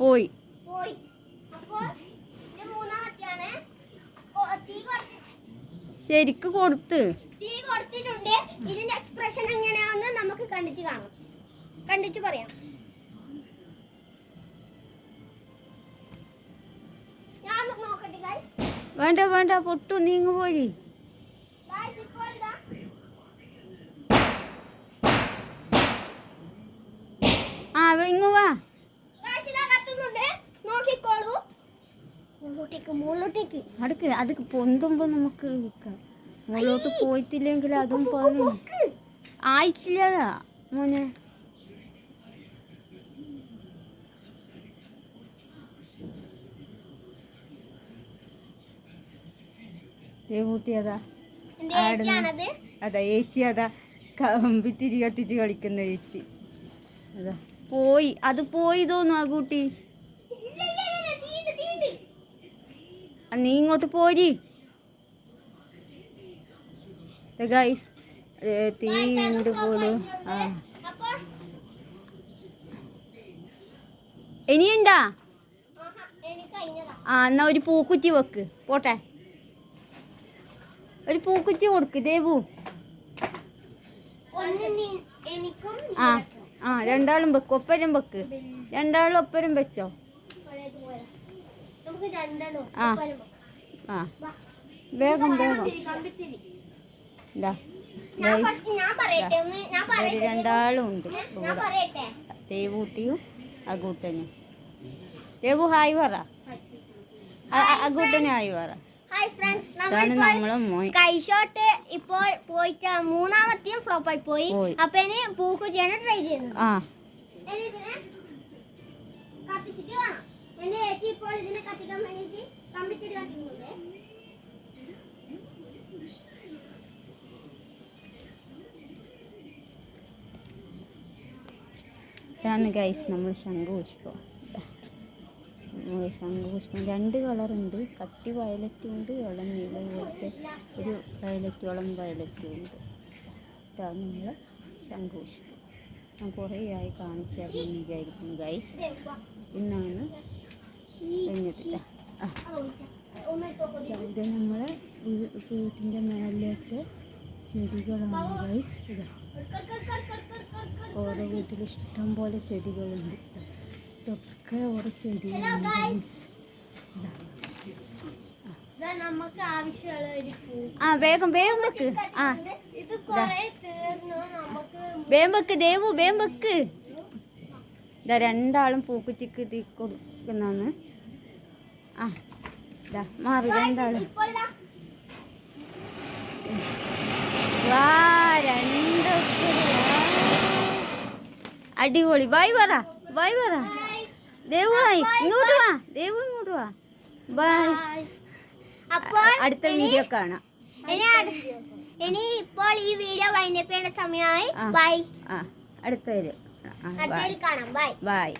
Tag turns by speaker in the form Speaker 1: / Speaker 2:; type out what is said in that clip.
Speaker 1: പോയി.
Speaker 2: പോയി.
Speaker 1: ശരിക്ക് കൊടുത്ത്.
Speaker 2: തീ കൊടുത്തിട്ടുണ്ട്. ഇതിന്റെ എക്സ്പ്രഷൻ എങ്ങനെയാണെന്ന് നമുക്ക് കണ്ടിട്ട് കാണാം. കണ്ടിട്ട് പറയാം.
Speaker 1: വേണ്ട വേണ്ട പൊട്ടു നീങ്ങു പോയി
Speaker 2: Guys, ഇപ്പോൾ ഇതാ
Speaker 1: ആ ഇങ്ങ് വാ
Speaker 2: Guys, ഇതാ കത്തുന്നുണ്ട് നോക്കിക്കോളൂ മുകളിലോട്ടേക്ക്.
Speaker 1: അടുക്ക് അത് പൊന്തുമ്പോ നമുക്ക് വിൽക്കാം മുകളിലോട്ട് പോയിട്ടില്ലെങ്കിൽ അതും പോന്നു ആയിട്ടില്ല മോനെ. അതാ. ഏച്ചി അതാ. കമ്പിത്തിരി കത്തിച്ച് കളിക്കുന്ന ഏച്ചി. അതാ. പോയി. അത് പോയി തോന്നു ആ കുട്ടി. നീ ഇങ്ങോട്ട് പോരി. ഗൈസ് തീ ഉണ്ട് പോലും. ആ. ഇനിയുണ്ടാ? ആ എന്നാ ഒരു പൂക്കുറ്റി വെക്ക്. പോട്ടെ. ഒരു പൂക്കുറ്റി കൊടുക്ക് ദേവു ആ ആ രണ്ടാളും വെക്ക്. ഒപ്പരം വെക്ക്. രണ്ടാളും ഒപ്പരം വെച്ചോ. ആ. ആ. വേഗം വേഗം. ഇതാ ഒരു രണ്ടാളും ഉണ്ട്. ദേവൂട്ടിയും അകൂട്ടനും ദേവു ഹായ് പറ. അകൂട്ടനും ഹായ് പറ. ഇതാണ് നമ്മളെ മോൻ.
Speaker 2: സ്കൈ ഷോട്ട് ഇപ്പോൾ പോയിട്ട് മൂന്നാമത്തെയും ഫ്ലോപ്പ് ആയി പോയി. അപ്പൊ ഇനി പൂക്കുറ്റിയാണ് ട്രൈ ചെയ്യുന്നത്.
Speaker 1: ആ.
Speaker 2: ഇതിനെ കത്തിച്ചിട്ട് കാണാം എന്റെ ചേച്ചി ഇപ്പോൾ ഇതിനെ കത്തിക്കാൻ വേണ്ടിയിട്ട് കമ്പിത്തിരി കത്തിക്കുന്നുണ്ട്
Speaker 1: ഇതാണ് ഗൈസ് നമ്മൾ ശംഖുപുഷ്പം. ശംഖുപുഷ്പം. രണ്ട് കളറുണ്ട് കത്തി വയലറ്റും ഉണ്ട് ഇളം നീല പോലത്തെ ഒരു വയലറ്റ് ഇളം വയലറ്റും ഉണ്ട്. ഇതാണ് നമ്മൾ ശംഖുപുഷ്പം. ഞാൻ കുറേ ആയി കാണിച്ചു തരണം വിചാരിക്കുന്നു ഗൈസ് ഇന്നാണ് കഴിഞ്ഞിട്ടില്ല ഇത് നമ്മളെ വീട്ടിന്റെ മേലിലേക്ക് ചെടികളാണ് ഗൈസ് ഇതാ. ഓരോ വീട്ടിൽ ഇഷ്ടം പോലെ ചെടികളുണ്ട്. ഇതൊക്കെ ഓരോ ചെടികളാണ് ഗൈസ്
Speaker 2: നമുക്ക് ആവശ്യമുള്ള
Speaker 1: ആ വേഗം വേഗം വെക്ക്. ആ.
Speaker 2: ഇത്
Speaker 1: വേഗം വെക്ക് ദേവു വേഗം വെക്ക്. ഇതാ രണ്ടാളും പൂക്കുറ്റിക്ക് തീ കൊടുക്കുന്നതാണ്. ആ ഇതാ മാറി
Speaker 2: ഇതാ
Speaker 1: വാ രണ്ട് അടിപൊളി. ബായ് പറ ബായ് പറ. ദേവു ബായ് ഇങ്ങോട്ട് വാ. ദേവു ഇങ്ങോട്ട് വാ. അടുത്ത വീഡിയോ കാണാം.
Speaker 2: ഇനി ഇപ്പോൾ ഈ വീഡിയോ വൈൻഡപ്പ് ചെയ്യേണ്ട സമയമായി. ബൈ.
Speaker 1: ബൈ.
Speaker 2: അടുത്തതിൽ കാണാം. ബൈ.
Speaker 1: ബൈ.